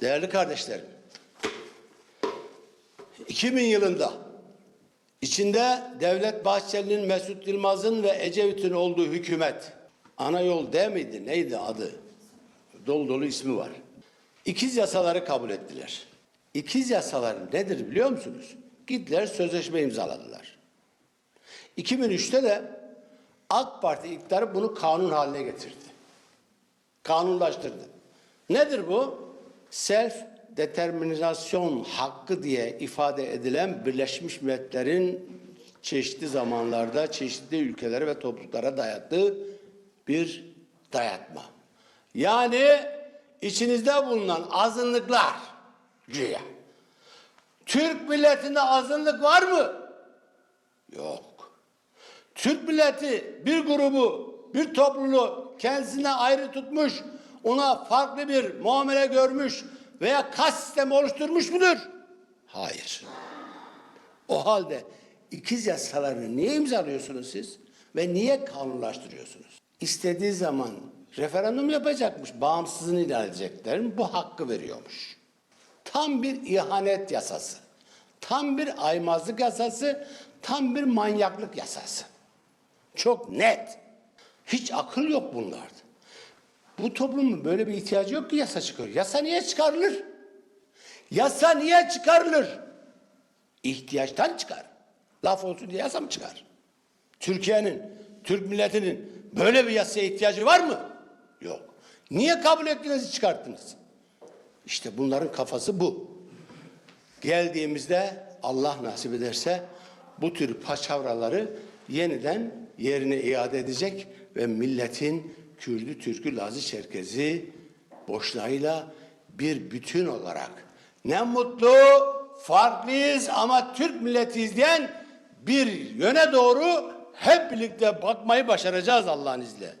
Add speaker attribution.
Speaker 1: Değerli kardeşlerim, 2000 yılında içinde Devlet Bahçeli'nin, Mesut Yılmaz'ın ve Ecevit'in olduğu hükümet, ana yol değil miydi, neydi adı? Dolu dolu ismi var. İkiz yasaları kabul ettiler. İkiz yasaları nedir biliyor musunuz? Gittiler sözleşme imzaladılar. 2003'te de AK Parti iktidarı bunu kanun haline getirdi. Kanunlaştırdı. Nedir bu? Self determinasyon hakkı diye ifade edilen Birleşmiş Milletler'in çeşitli zamanlarda çeşitli ülkelere ve topluluklara dayattığı bir dayatma. Yani içinizde bulunan azınlıklar güya. Türk milletinde azınlık var mı? Yok. Türk milleti bir grubu, bir topluluğu kendisine ayrı tutmuş, ona farklı bir muamele görmüş veya kas sistemi oluşturmuş mudur? Hayır. O halde ikiz yasalarını niye imzalıyorsunuz siz? Ve niye kanunlaştırıyorsunuz? İstediği zaman referandum yapacakmış, bağımsızlığını ilan edeceklerin bu hakkı veriyormuş. Tam bir ihanet yasası. Tam bir aymazlık yasası, tam bir manyaklık yasası. Çok net. Hiç akıl yok bunlarda. Bu toplumun böyle bir ihtiyacı yok ki yasa çıkıyor. Yasa niye çıkarılır? Yasa niye çıkarılır? İhtiyaçtan çıkar. Laf olsun diye yasa mı çıkar? Türkiye'nin, Türk milletinin böyle bir yasaya ihtiyacı var mı? Yok. Niye kabul ettiniz çıkarttınız? İşte bunların kafası bu. Geldiğimizde Allah nasip ederse bu tür paçavraları yeniden yerine iade edecek ve milletin Kürdü, Türkü, Lazı, Çerkezi boşluğuyla bir bütün olarak ne mutlu farklıyız ama Türk milletiyiz diyen bir yöne doğru hep birlikte bakmayı başaracağız Allah'ın izniyle.